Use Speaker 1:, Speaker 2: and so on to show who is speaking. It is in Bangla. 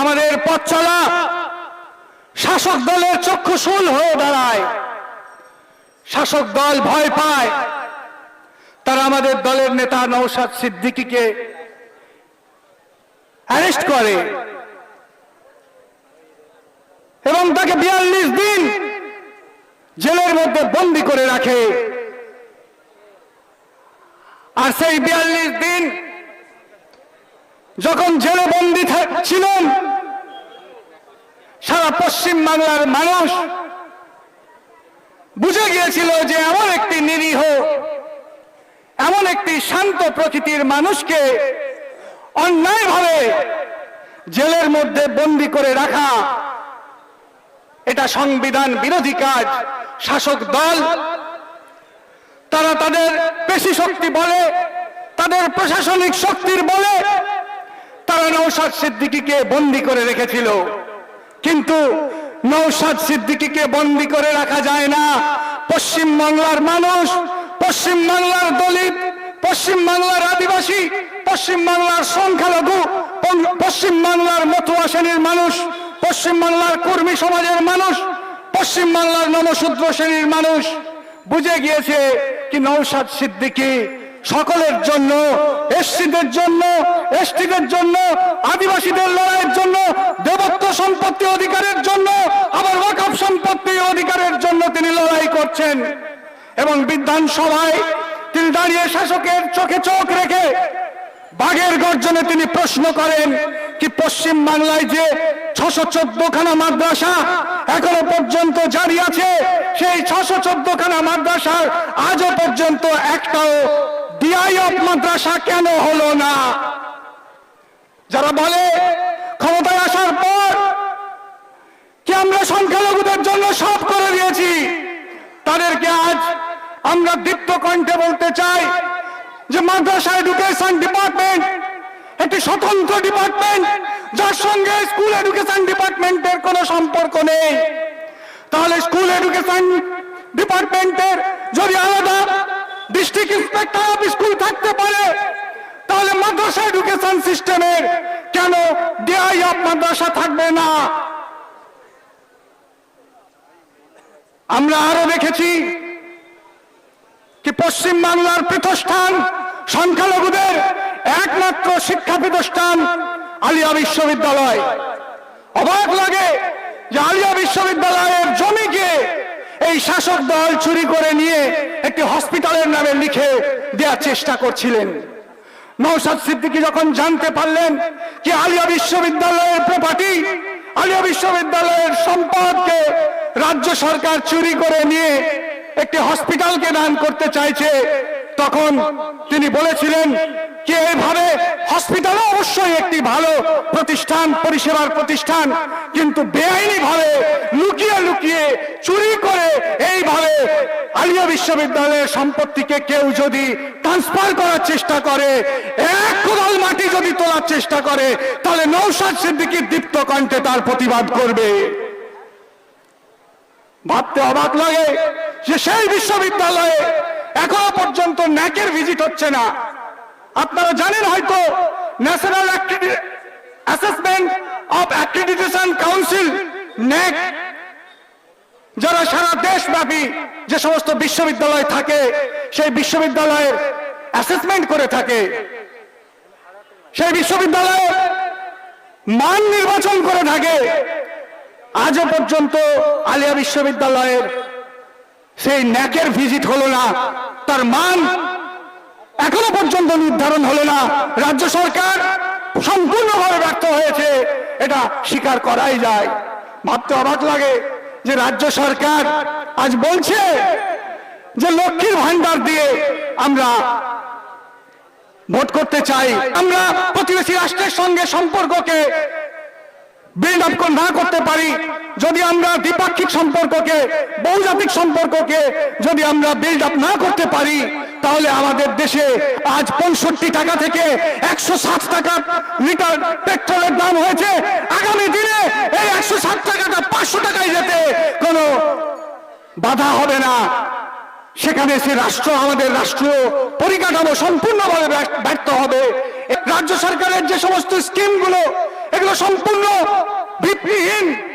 Speaker 1: আমাদের পথ চলা। শাসক দলের চক্ষুশূল হয়ে দাঁড়ায়। শাসক দল ভয় পায়। তারা আমাদের দলের নেতা নৌসাদ সিদ্দিকীকে অ্যারেস্ট করে। এবং তাকে বিয়াল্লিশ দিন জেলের মধ্যে বন্দি করে রাখে। আর সেই বিয়াল্লিশ দিন যখন জেলে বন্দি ছিলেন, সারা পশ্চিম বাংলার মানুষ বুঝে গিয়েছিল যে এমন একটি নিরীহ, এমন একটি শান্ত প্রকৃতির মানুষকে অন্যায়ভাবে জেলের মধ্যে বন্দি করে রাখা, এটা সংবিধান বিরোধী কাজ, শাসক দল। তারা তাদের পেশি শক্তি বলে, তাদের প্রশাসনিক শক্তির বলে তারা নৌসাদ সিদ্দিকীকে বন্দি করে রেখেছিল। কিন্তু নৌসাদ সিদ্দিকীকে বন্দি করে রাখা যায় না। পশ্চিম বাংলার মানুষ, পশ্চিম বাংলার দলিত, পশ্চিম বাংলার আদিবাসী, পশ্চিম বাংলার সংখ্যালঘু পশ্চিম বাংলার মতুয়া শ্রেণির মানুষ, পশ্চিম বাংলার কর্মী সমাজের মানুষ, পশ্চিম বাংলার নমশূদ্র শ্রেণির মানুষ। বুঝে গিয়েছে কি নৌসাদ সিদ্দিকী সকলের জন্য, এসসিদের জন্য, এসটিদের জন্য, আদিবাসীদের লড়াইয়ের জন্য, দেবত্ব সম্পত্তি অধিকারের জন্য, আবার ওয়াকফ সম্পত্তি অধিকারের জন্য তিনি লড়াই করছেন। এবং বিধানসভায় তিনি দাঁড়িয়ে শাসকের চোখে চোখ রেখে বাঘের গর্জনে তিনি প্রশ্ন করেন কি পশ্চিম বাংলায় যে ছশো চোদ্দ খানা মাদ্রাসা এখনও পর্যন্ত জারি আছে, সেই ছশো চোদ্দ খানা মাদ্রাসার আজও পর্যন্ত একটাও অফ মাদ্রাসা কেন হলো না? যারা বলে ক্ষমতায় আসার পর কি আমরা সংখ্যালঘুদের জন্য সব করে দিয়েছি, তাদেরকে আজ আমরা দীপ্ত কণ্ঠে বলতে চাই যে মাদ্রাসা এডুকেশন ডিপার্টমেন্ট একটি স্বতন্ত্র ডিপার্টমেন্ট যার সঙ্গে স্কুল এডুকেশন ডিপার্টমেন্টের কোনো সম্পর্ক নেই। তাহলে স্কুল এডুকেশন ডিপার্টমেন্টের যদি আলাদা ইন্সপেক্টর অফ স্কুল থাকতে পারে, তাহলে মাদ্রাসা এডুকেশন সিস্টেমের কেন ডিআই অফ মাদ্রাসা থাকবে না? আমরা আরও দেখেছি কি পশ্চিম বাংলার পীঠস্থান সংখ্যালঘুদের একমাত্র শিক্ষা পীঠস্থান আলিয়া বিশ্ববিদ্যালয়। অবাক লাগে যে আলিয়া বিশ্ববিদ্যালয়ের জমিকে এই শাসক দল চুরি করে নিয়ে একটি হসপিটালের নামে লিখে দেওয়ার চেষ্টা করছিলেন। নৌসাদ সিদ্দিকী যখন জানতে পারলেন যে আলিয়া বিশ্ববিদ্যালয়ের প্রপার্টি আলিয়া বিশ্ববিদ্যালয়ের সম্পদকে রাজ্য সরকার চুরি করে নিয়ে একটি হসপিটালকে দান করতে চাইছে, তখন তিনি বলেছিলেন যে এইভাবে হসপিটাল অবশ্যই একটি ভালো প্রতিষ্ঠান, পরিষেবার প্রতিষ্ঠান, কিন্তু বেআইনি ভাবে লুকিয়ে লুকিয়ে চুরি করে এইভাবে আলিয়া বিশ্ববিদ্যালয়ের সম্পত্তিকে কেউ যদি ট্রান্সফার করার চেষ্টা করে, এক কোদাল মাটি যদি তোলার চেষ্টা করে, তাহলে নৌসাদ সিদ্দিকির দীপ্ত কণ্ঠে তার প্রতিবাদ করবে। ভাবতে অবাক লাগে যে সেই বিশ্ববিদ্যালয়ে এখনও পর্যন্ত ন্যাকের ভিজিট হচ্ছে না। আপনারা জানেন হয়তো national assessment of accreditation council NAAC যারা সারা দেশব্যাপী যে সমস্ত বিশ্ববিদ্যালয় থাকে, সেই বিশ্ববিদ্যালয়ের অ্যাসেসমেন্ট করে থাকে, সেই বিশ্ববিদ্যালয়ে মান নির্বাচন করে থাকে আজও পর্যন্ত আলিয়া বিশ্ববিদ্যালয়ের সেই ন্যাকের ভিজিট হলো না, তার মান এখনও পর্যন্ত নির্ধারণ হলো না, রাজ্য সরকার সম্পূর্ণভাবে ব্যর্থ হয়েছে, এটা স্বীকার করাই যায়। ভাবতে অবাক লাগে যে রাজ্য সরকার আজ বলছে যে লক্ষ্মীর ভান্ডার দিয়ে আমরা ভোট করতে চাই। আমরা প্রতিবেশী রাষ্ট্রের সঙ্গে সম্পর্ককে বিল্ড আপ না করতে পারি। যদি আমরা দ্বিপাক্ষিক সম্পর্ককে, বহুজাতিক সম্পর্ককে যদি আমরা বিল্ড আপ না করতে পারি, তাহলে আমাদের দেশে আজ পঁয়ষট্টি টাকা থেকে একশো ষাট টাকা লিটার পেট্রোলের দাম হয়েছে। আগামী দিনে এই একশো ষাট টাকাটা পাঁচশো টাকায় যেতে কোনো বাধা হবে না। সেখানে সে রাষ্ট্র, আমাদের রাষ্ট্রীয় পরিকাঠামো সম্পূর্ণভাবে ব্যর্থ- হবে। রাজ্য সরকারের যে সমস্ত স্কিমগুলো, এগুলো সম্পূর্ণ ভিত্তিহীন।